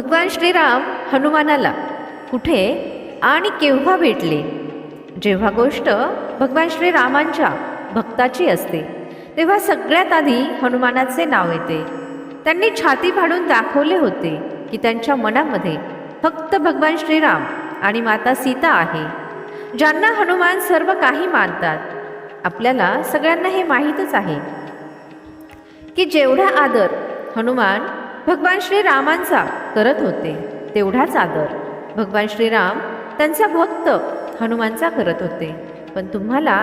भगवान श्रीराम हनुमानाला कुठे आणि केव्हा भेटले? जेव्हा गोष्ट भगवान श्रीरामांच्या भक्ताची असते तेव्हा सगळ्यात आधी हनुमानाचे नाव येते. त्यांनी छाती फाडून दाखवले होते की त्यांच्या मनामध्ये फक्त भगवान श्रीराम आणि माता सीता आहे ज्यांना हनुमान सर्व काही मानतात. आपल्याला सगळ्यांना हे माहीतच आहे की जेवढा आदर हनुमान भगवान श्रीरामांचा करत होते तेवढाच आदर. भगवान श्रीराम त्यांचा भक्त हनुमानचा करत होते. पण तुम्हाला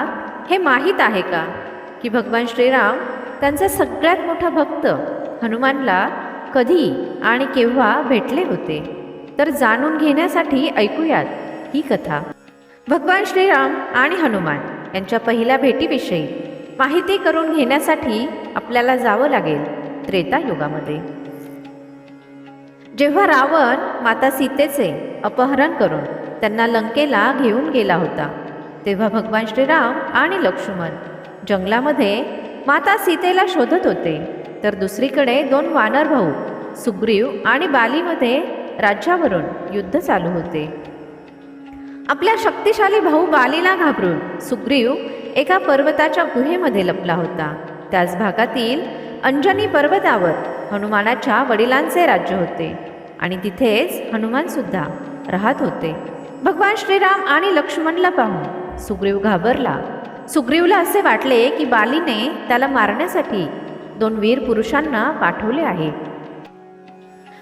हे माहीत आहे का की भगवान श्रीराम त्यांचा सगळ्यात मोठा भक्त हनुमानला कधी आणि केव्हा भेटले होते? तर जाणून घेण्यासाठी ऐकूयात ही कथा. भगवान श्रीराम आणि हनुमान यांच्या पहिल्या भेटीविषयी माहिती करून घेण्यासाठी आपल्याला जावं लागेल त्रेता युगामध्ये. जेव्हा रावण माता सीतेचे अपहरण करून त्यांना लंकेला घेऊन गेला होता तेव्हा भगवान श्रीराम आणि लक्ष्मण जंगलामध्ये माता सीतेला शोधत होते. तर दुसरीकडे दोन वानर भाऊ सुग्रीव आणि बालीमध्ये राज्यावरून युद्ध चालू होते. आपल्या शक्तिशाली भाऊ बालीला घाबरून सुग्रीव एका पर्वताच्या गुहेमध्ये लपला होता. त्याच भागातील अंजनी पर्वतावर हनुमानाच्या वडिलांचे राज्य होते आणि तिथेच हनुमानसुद्धा राहत होते. भगवान श्रीराम आणि लक्ष्मणला पाहून सुग्रीव घाबरला. सुग्रीवला असे वाटले की बालीने त्याला मारण्यासाठी दोन वीर पुरुषांना पाठवले आहे.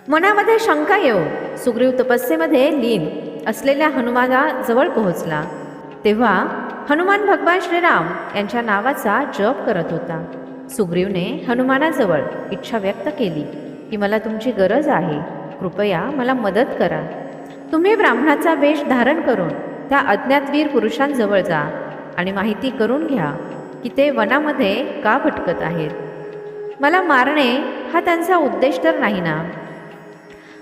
मनामध्ये शंका येऊ सुग्रीव तपस्येमध्ये लीन असलेल्या हनुमानाजवळ पोहोचला. तेव्हा हनुमान भगवान श्रीराम यांच्या नावाचा जप करत होता. सुग्रीवने हनुमानाजवळ इच्छा व्यक्त केली की मला तुमची गरज आहे. कृपया मला मदत करा. तुम्ही ब्राह्मणाचा वेश धारण करून त्या अज्ञातवीर पुरुषांजवळ जा आणि माहिती करून घ्या की ते वनामध्ये का भटकत आहेत. मला मारणे हा त्यांचा उद्देश तर नाही ना?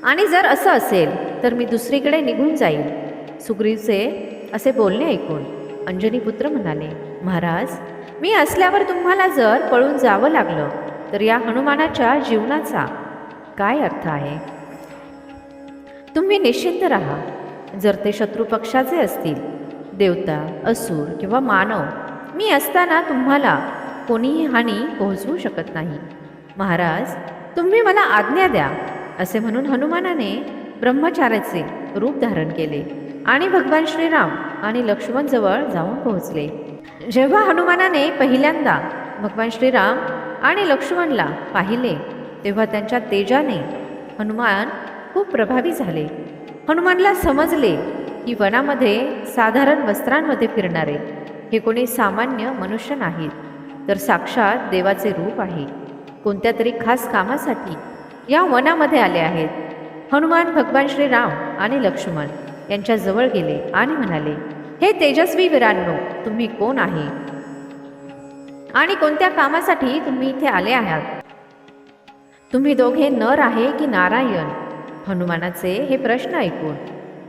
आणि जर असं असेल तर मी दुसरीकडे निघून जाईल सुग्रीवचे असे बोलणे ऐकून अंजनी पुत्र म्हणाले महाराज मी असल्यावर तुम्हाला जर पळून जावं लागलं तर या हनुमानाच्या जीवनाचा काय अर्थ आहे? तुम्ही निश्चिंत राहा. जर ते शत्रू पक्षाचे असतील देवता असुर किंवा मानव मी असताना तुम्हाला कोणीही हानी पोहोचवू शकत नाही. महाराज तुम्ही मला आज्ञा द्या असे म्हणून हनुमानाने ब्रह्मचार्याचे रूप धारण केले आणि भगवान श्रीराम आणि लक्ष्मणजवळ जाऊन पोहोचले. जेव्हा हनुमानाने पहिल्यांदा भगवान श्रीराम आणि लक्ष्मणला पाहिले तेव्हा त्यांच्या तेजाने हनुमान खूप प्रभावी झाले. हनुमानला समजले की वनामध्ये साधारण वस्त्रांमध्ये फिरणारे हे कोणी सामान्य मनुष्य नाहीत तर साक्षात देवाचे रूप आहे. कोणत्या तरी खास कामासाठी या वनामध्ये आले आहेत. हनुमान भगवान श्रीराम आणि लक्ष्मण यांच्या जवळ गेले आणि म्हणाले हे तेजस्वी वीरांनो तुम्ही कोण आहे? आणि कोणत्या कामासाठी तुम्ही इथे आले आहात? तुम्ही दोघे नर आहे की नारायण? हनुमानाचे हे प्रश्न ऐकून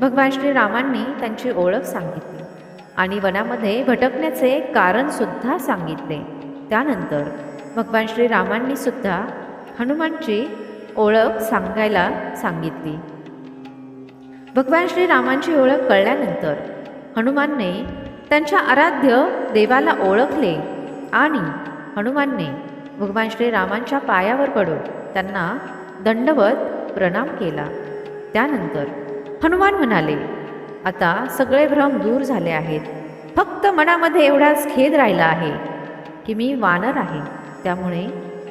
भगवान श्रीरामांनी त्यांची ओळख सांगितली आणि वनामध्ये भटकण्याचे कारण सुद्धा सांगितले. त्यानंतर भगवान श्रीरामांनी सुद्धा हनुमानची ओळख सांगायला सांगितली. भगवान श्रीरामांची ओळख कळल्यानंतर हनुमानने त्यांच्या आराध्य देवाला ओळखले आणि हनुमानने भगवान श्रीरामांच्या पायावर पडून त्यांना दंडवत प्रणाम केला. त्यानंतर हनुमान म्हणाले आता सगळे भ्रम दूर झाले आहेत. फक्त मनामध्ये एवढाच खेद राहिला आहे की मी वानर आहे. त्यामुळे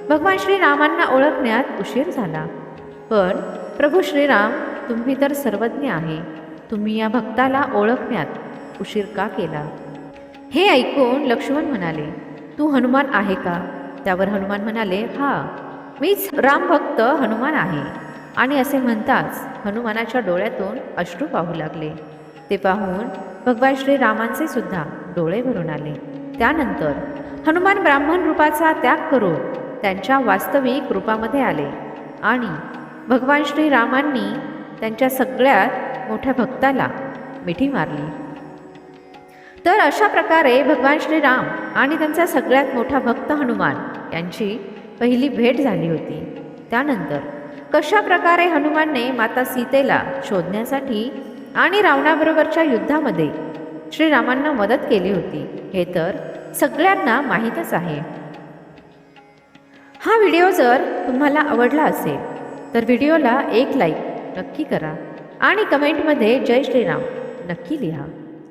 भगवान श्रीरामांना ओळखण्यात उशीर झाला. पण प्रभू श्रीराम तुम्ही तर सर्वज्ञ आहे. तुम्ही या भक्ताला ओळखण्यात उशीर का केला? हे ऐकून लक्ष्मण म्हणाले तू हनुमान आहे का? त्यावर हनुमान म्हणाले हा मीच रामभक्त हनुमान आहे. आणि असे म्हणताच हनुमानाच्या डोळ्यातून अश्रू पाहू लागले. ते पाहून भगवान श्रीरामांचे सुद्धा डोळे भरून आले. त्यानंतर हनुमान ब्राह्मण रूपाचा त्याग करून त्यांच्या वास्तविक रूपामध्ये आले. आणि भगवान श्रीरामांनी त्यांच्या सगळ्यात मोठ्या भक्ताला मिठी मारली. तर अशा प्रकारे भगवान श्रीराम आणि त्यांचा सगळ्यात मोठा भक्त हनुमान यांची पहिली भेट झाली होती. त्यानंतर कशा प्रकारे हनुमानने माता सीतेला शोधण्यासाठी आणि रावणाबरोबरच्या युद्धामध्ये श्रीरामांना मदत केली होती हे तर सगळ्यांना माहीतच आहे. हा व्हिडिओ जर तुम्हाला आवडला असेल तर व्हिडिओला एक लाईक नक्की करा आणि कमेंटमध्ये जय श्रीराम नक्की लिहा.